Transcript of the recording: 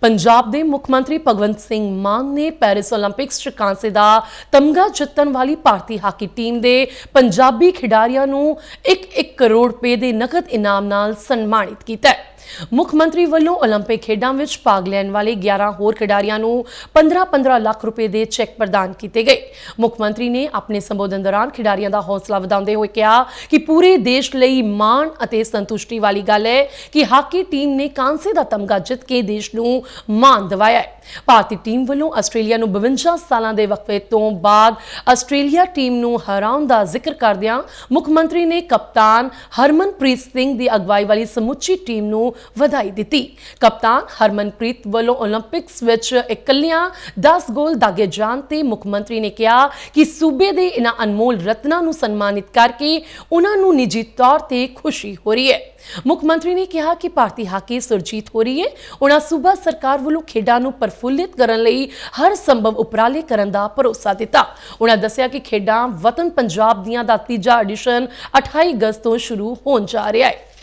ਪੰਜਾਬ ਦੇ ਮੁੱਖ ਮੰਤਰੀ ਭਗਵੰਤ ਸਿੰਘ ਮਾਨ ਨੇ ਪੈਰਿਸ 올림픽ਸ 'ਚ ਕਾਂਸੇ ਦਾ ਤਮਗਾ ਜਿੱਤਣ ਵਾਲੀ ਭਾਰਤੀ ਹਾਕੀ ਟੀਮ ਦੇ ਪੰਜਾਬੀ ਖਿਡਾਰੀਆਂ ਨੂੰ 1-1 ਕਰੋੜ ਰੁਪਏ ਦੇ ਨਕਦ ਇਨਾਮ ਨਾਲ ਸਨਮਾਨਿਤ ਕੀਤਾ ਹੈ। ਮੁੱਖ ਮੰਤਰੀ ਵੱਲੋਂ 올림픽 ਖੇਡਾਂ ਵਿੱਚ ਭਾਗ ਲੈਣ ਵਾਲੇ 11 ਹੋਰ ਖਿਡਾਰੀਆਂ ਨੂੰ 15-15 ਲੱਖ ਰੁਪਏ ਦੇ ਚੈੱਕ ਪ੍ਰਦਾਨ ਕੀਤੇ ਗਏ। ਮੁੱਖ ਮੰਤਰੀ ਨੇ ਆਪਣੇ ਸੰਬੋਧਨ ਦੌਰਾਨ ਖਿਡਾਰੀਆਂ ਦਾ ਹੌਸਲਾ ਵਧਾਉਂਦੇ ਹੋਏ ਕਿਹਾ ਕਿ ਪੂਰੇ ਦੇਸ਼ ਲਈ ਮਾਣ ਅਤੇ ਸੰਤੁਸ਼ਟੀ ਵਾਲੀ ਗੱਲ ਹੈ ਕਿ ਹਾਕੀ ਟੀਮ ਨੇ ਕਾਂਸੇ ਦਾ ਤਮਗਾ ਜਿੱਤ ਕੇ ਦੇਸ਼ ਨੂੰ ਮਾਨ ਦਿਵਾਇਆ ਹੈ। ਭਾਰਤੀ ਟੀਮ ਵੱਲੋਂ ਆਸਟ੍ਰੇਲੀਆ ਨੂੰ 52 ਸਾਲਾਂ ਦੇ ਵਕਫੇ ਤੋਂ ਬਾਅਦ ਆਸਟ੍ਰੇਲੀਆ ਟੀਮ ਨੂੰ ਹਰਾਉਣ ਦਾ ਜ਼ਿਕਰ ਕਰਦਿਆਂ ਮੁੱਖ ਮੰਤਰੀ ਨੇ ਕਪਤਾਨ ਹਰਮਨਪ੍ਰੀਤ ਸਿੰਘ ਦੀ ਅਗਵਾਈ ਵਾਲੀ ਸਮੁੱਚੀ ਟੀਮ ਨੂੰ ਵਧਾਈ ਦਿੱਤੀ। ਕਪਤਾਨ ਹਰਮਨਪ੍ਰੀਤ ਵੱਲੋਂ 올림픽ਸ ਵਿੱਚ ਇਕੱਲਿਆਂ 10 ਗੋਲ ਦਾਗੇ ਜਾਣ ਤੇ ਮੁੱਖ ਮੰਤਰੀ ਨੇ ਕਿਹਾ ਕਿ ਸੂਬੇ ਦੇ ਇਹਨਾਂ ਅਨਮੋਲ ਰਤਨਾਂ ਨੂੰ ਸਨਮਾਨਿਤ ਕਰਕੇ ਉਹਨਾਂ ਨੂੰ ਨਿੱਜੀ ਤੌਰ ਤੇ ਖੁਸ਼ੀ ਹੋ ਰਹੀ ਹੈ। ਮੁੱਖ ਮੰਤਰੀ ਨੇ ਕਿਹਾ ਕਿ ਭਾਰਤੀ ਹਾਕੀ ਸੁਰਜੀਤ ਹੋ ਰਹੀ ਹੈ। ਉਹਨਾਂ ਸੂਬਾ ਸਰਕਾਰ ਵੱਲੋਂ ਖੇਡਾਂ ਨੂੰ ਪ੍ਰਫੁੱਲਿਤ ਕਰਨ ਲਈ ਹਰ ਸੰਭਵ ਉਪਰਾਲੇ ਕਰਨ ਦਾ ਭਰੋਸਾ ਦਿੱਤਾ। ਉਹਨਾਂ ਦੱਸਿਆ ਕਿ ਖੇਡਾਂ ਵਤਨ ਪੰਜਾਬ ਦੀਆਂ ਦਾ ਤੀਜਾ ਐਡੀਸ਼ਨ 28 ਅਗਸਤ ਤੋਂ ਸ਼ੁਰੂ ਹੋਣ ਜਾ ਰਿਹਾ ਹੈ।